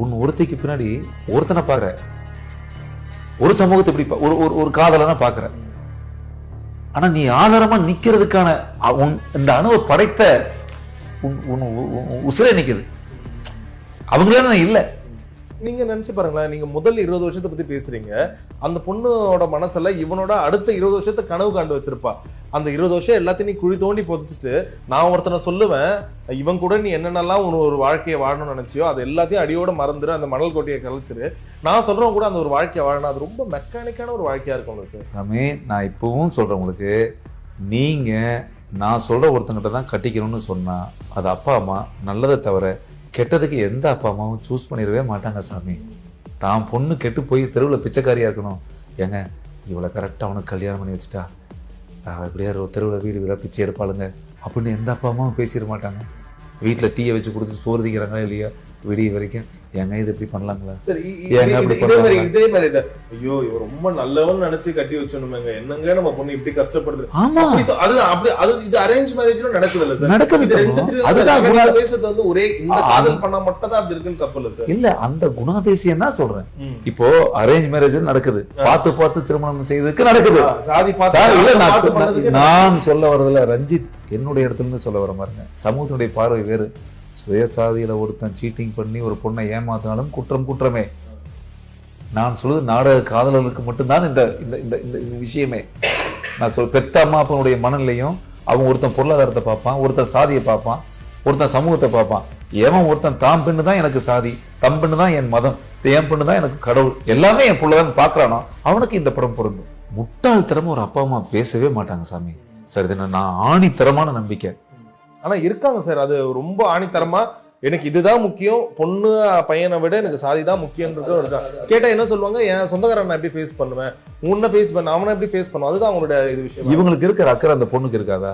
உன் ஒருத்திக்கு பின்னாடி ஒருத்தனை பாக்குற ஒரு சமூகத்தை இப்படி ஒரு ஒரு ஒரு காதலனா பாக்குற ஆனா நீ ஆதாரமா நிக்கிறதுக்கான உன் இந்த அணுவை படைத்த உன் உன் உ- உசிரே நிக்குது. அவங்களே நான் இல்லை. நீங்க நினைச்சு பாருங்களேன் நீங்க முதல் இருபது வருஷத்தை பத்தி பேசுறீங்க. அந்த பொண்ணோட மனசுல இவனோட அடுத்த இருபது வருஷத்தை கனவு காண்டு வச்சிருப்பா. அந்த இருபது வருஷம் எல்லாத்தையும் நீ குழி தோண்டி புதைச்சிட்டு நான் ஒருத்தனை சொல்லுவேன் இவன் கூட நீ என்னென்னலாம் ஒரு ஒரு வாழ்க்கையை வாழணும்னு நினச்சியோ அது எல்லாத்தையும் அடியோட மறந்துடு அந்த மணல் கொட்டியை கழிச்சிரு நான் சொல்கிறவங்க கூட அந்த ஒரு வாழ்க்கையை வாழணும். அது ரொம்ப மெக்கானிக்கான ஒரு வாழ்க்கையாக இருக்கும் சார் சாமி நான் இப்போவும் சொல்கிறேன் உங்களுக்கு நீங்கள் நான் சொல்கிற ஒருத்தங்கிட்ட தான் கட்டிக்கணும்னு சொன்னால் அது அப்பா அம்மா நல்லதை தவிர கெட்டதுக்கு எந்த அப்பா அம்மாவும் சூஸ் பண்ணிடவே மாட்டாங்க சாமி. தான் பொண்ணு கெட்டு போய் தெருவில் பிச்சைக்காரியாக இருக்கணும். ஏங்க இவ்வளோ கரெக்டாக அவனுக்கு கல்யாணம் பண்ணி வச்சுட்டா? நான் எப்படியா தெருவில் வீடு வீடாக பிச்சு எடுப்பாளுங்க. அப்படின்னு எந்த அப்பா அம்மாவும் பேசிட மாட்டாங்க. வீட்டில் டீயை வச்சு கொடுத்து சோறு திக்கிறாங்களா இல்லையா? விடிய வரைக்கும். ஏங்க இது இப்படி பண்ணலாங்களா? சரி இது- மாதிரி? இதே மாதிரி. ஐயோ இவன் ரொம்ப நல்லவன் நினைச்சு கட்டி வச்சோனுமேங்க என்னங்க நம்ம பொண்ணு இப்படி கஷ்டப்படுது? ஆமா. அதுதான் அப்படி அது இது அரேஞ்ச் மேரேஜ்ல நடக்குது இல்ல சார். நடக்குது ரெண்டு அதுதான் பேசுறது வந்து ஒரே இந்த காதல் பண்ணா மட்டும் தான் அப்படி இருக்குன்னு தப்பு இல்ல சார். இல்ல அந்த குணாதிசயம் தான் சொல்றேன். இப்போ அரேஞ்ச் மேரேஜ் நடக்குது. பார்த்து பார்த்து திருமணம் செய்ததுக்கு நடக்குது. சாதி பார்த்து நான் சொல்ல வரதுல ரஞ்சித் என்னுடைய இடத்துல இருந்து சொல்ல வர பாருங்க சமூகத்தினுடைய பார்வை வேறு. சுயசாதியில் ஒருத்தன் சீட்டிங் பண்ணி ஒரு பொண்ணை ஏமாத்தினாலும் குற்றம் குற்றமே. நான் சொல்வது நாடக காதலர்களுக்கு மட்டும்தான் இந்த இந்த இந்த இந்த இந்த விஷயமே. நான் சொல் பெத்த அம்மா அப்பனுடைய மனநிலையும் அவன் ஒருத்தன் பொருளாதாரத்தை பார்ப்பான் ஒருத்தன் சாதியை பார்ப்பான் ஒருத்தன் சமூகத்தை பார்ப்பான். எவன் ஒருத்தன் தாம் பெண்ணு தான் எனக்கு சாதி தம் பெண்ணு தான் என் மதம் என் பெண்ணு தான் எனக்கு கடவுள். எல்லாமே என் பிள்ளைதான் பார்க்குறானோ அவனுக்கு இந்த படம் பொருந்தும். முட்டாள்தனமா ஒரு அப்பா அம்மா பேசவே மாட்டாங்க சாமி. சரி நான் ஆணித்தரமான நம்பிக்கை. ஆனா இருக்காங்க சார். அது ரொம்ப ஆணித்தரமா எனக்கு இதுதான் முக்கியம் பொண்ணு பையனை விட எனக்கு சாதி தான் முக்கியன்றது இருக்கா கேட்டா என்ன சொல்லுவாங்க? என் சொந்தக்காரன் நான் எப்படி ஃபேஸ் பண்ணுவேன்? உன்னை ஃபேஸ் பண்ண அவனை எப்படி ஃபேஸ் பண்ணுவான்? அதுதான் அவங்களோட இது விஷயம். இவங்களுக்கு இருக்கிற அக்கறை அந்த பொண்ணுக்கு இருக்காதா.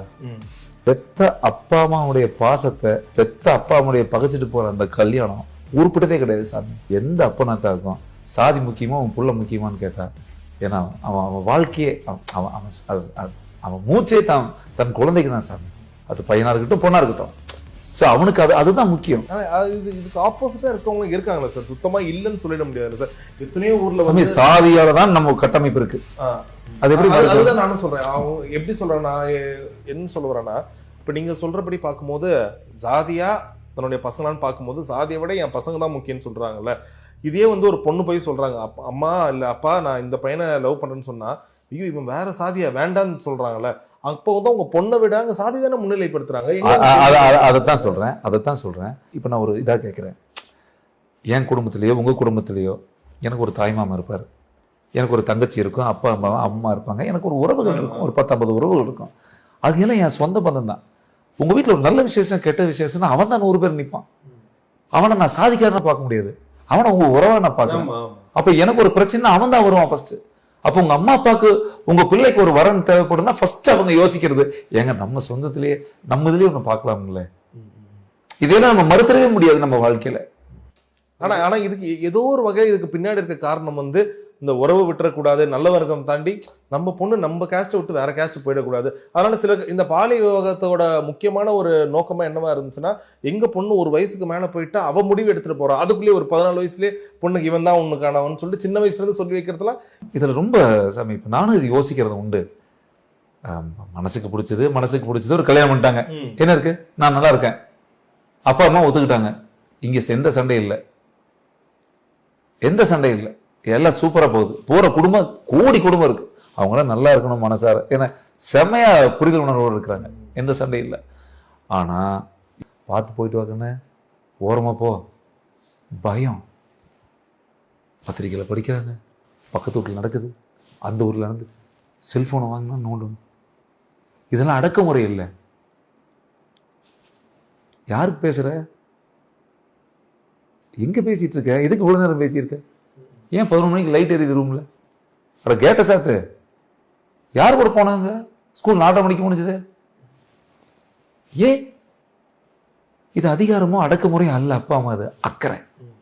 பெத்த அப்பா அம்மாவுடைய பாசத்தை பெத்த அப்பா அம்மாவுடைய பகைச்சிட்டு போற அந்த கல்யாணம் உருப்பிட்டதே கிடையாது சாமி. எந்த அப்பனாத்தா இருக்கும்? சாதி முக்கியமா அவன் புள்ள முக்கியமான்னு கேட்டா ஏன்னா அவன் அவன் வாழ்க்கையே அவன் அவன் அவன் மூச்சே தான் தன் குழந்தைக்கு தான் சாமி. அது பையனா இருக்கட்டும் பொண்ணா இருக்கட்டும். ஸோ அவனுக்கு அது அதுதான் முக்கியம். இது இதுக்கு ஆப்போசிட்டா இருக்கவங்க இருக்காங்களா சார். சுத்தமா இல்லைன்னு சொல்லிட முடியாது சார். எத்தனையோ ஊர்ல வந்து சாதியால தான் நம்ம கட்டமைப்பு இருக்கு. அது எப்படி? அதுதான் நானும் சொல்றேன். அவன் எப்படி சொல்றேன்னா எ- என்ன சொல்ல வரேன்னா இப்ப நீங்க சொல்றபடி பார்க்கும்போது ஜாதியா தன்னுடைய பசங்களான்னு பார்க்கும்போது சாதியை விட என் பசங்க தான் முக்கியம்னு சொல்றாங்கல்ல. இதே வந்து ஒரு பொண்ணு போய் சொல்றாங்க. அப்பா அம்மா இல்ல அப்பா நான் இந்த பையனை லவ் பண்றேன்னு சொன்னா ஐயோ இவன் வேற சாதியா வேண்டான்னு சொல்றாங்கல்ல. அப்போ வந்து அவங்க பொண்ணை விட அங்க சாதி தானே முன்னிலைப்படுத்துறாங்க. அதைத்தான் சொல்றேன் அதைத்தான் சொல்றேன். இப்போ நான் ஒரு இதா கேட்குறேன் என் குடும்பத்திலேயோ உங்க குடும்பத்திலேயோ எனக்கு ஒரு தாய்மாமா இருப்பார். எனக்கு ஒரு தங்கச்சி இருக்கும் அப்பா அம்மா அம்மா இருப்பாங்க. எனக்கு ஒரு உறவுகள் இருக்கும் ஒரு பத்தொன்பது உறவுகள் இருக்கும். அது எல்லாம் என் சொந்த பந்தம் தான். உங்க வீட்டில் ஒரு நல்ல விசேஷம் கெட்ட விசேஷம்னா அவன் தான் நூறு பேர் நிற்பான் அவனை நான் சாதிக்காரனா பார்க்க முடியாது. அவனை உங்க உறவை நான் ஆமா. அப்ப எனக்கு ஒரு பிரச்சனை அவன் தான் வருவான் ஃபர்ஸ்ட் அப்போ உங்க அம்மா அப்பாவுக்கு உங்க பிள்ளைக்கு ஒரு வரன் தேவைப்படும்னா ஃபர்ஸ்ட் அவங்க யோசிக்கிறது. ஏங்க நம்ம சொந்தத்திலேயே நம்ம இதுலயே ஒண்ணு பார்க்கலாம்ல? இதெல்லாம் நம்ம மறுத்தரவே முடியாது நம்ம வாழ்க்கையில. ஆனா ஆனா இதுக்கு ஏதோ ஒரு வகையில் இதுக்கு பின்னாடி இருக்க காரணம் வந்து இந்த உறவு விட்டுறக்கூடாது நல்ல வர்க்கம் தாண்டி நம்ம பொண்ணு நம்ம கேஸ்ட்டை விட்டு வேற கேஸ்ட் போயிடக்கூடாது. அதனால சில இந்த பாலிய விவாகத்தோட முக்கியமான ஒரு நோக்கமா என்னவா இருந்துச்சுன்னா எங்க பொண்ணு ஒரு வயசுக்கு மேல போயிட்டா அவ முடிவு எடுத்துட்டு போறா. அதுக்குள்ளேயே ஒரு பதினாலு வயசுலயே பொண்ணுக்கு இவன் தான் உன்னுக்கானவன் சொல்லிட்டு சின்ன வயசுல இருந்து சொல்லி வைக்கிறதுலாம் இதுல ரொம்ப சாமி இப்ப நானும் இது யோசிக்கிறது உண்டு. மனசுக்கு பிடிச்சது மனசுக்கு பிடிச்சது ஒரு கல்யாணம் பண்ணிட்டாங்க. என்ன இருக்கு? நான் நல்லா இருக்கேன். அப்பா அம்மா ஒத்துக்கிட்டாங்க. இங்க எந்த சண்டை இல்லை. எந்த சண்டை இல்லை. எல்லாம் சூப்பராக போகுது. போகிற குடும்பம் கோடி குடும்பம் இருக்குது அவங்களாம் நல்லா இருக்கணும் மனசார. ஏன்னா செம்மையாக புரிதல் உணர்வோடு இருக்கிறாங்க. எந்த சண்டையும் இல்லை. ஆனால் பார்த்து போயிட்டு வாக்குன்னு ஓரமாக போ. பயம். பத்திரிக்கையில் படிக்கிறாங்க. பக்கத்து வீட்டில் நடக்குது. அந்த ஊரில் நடந்து செல்ஃபோனை வாங்கினா நோண்டணும் இதெல்லாம் அடக்குமுறை இல்லை. யாருக்கு பேசுகிற எங்கே பேசிகிட்டு இருக்க? எதுக்கு இவ்வளோ நேரம் பேசியிருக்க? ஏன் பதினொன்று மணிக்கு லைட் எரியுது ரூம்ல அட கேட்ட சாத்து. யார் கூட போனாங்க? ஸ்கூல் நாலரை மணிக்கு முடிஞ்சது. ஏன்? இது அதிகாரமோ அடக்குமுறையும் அல்ல அப்பா அம்மா அது அக்கறை.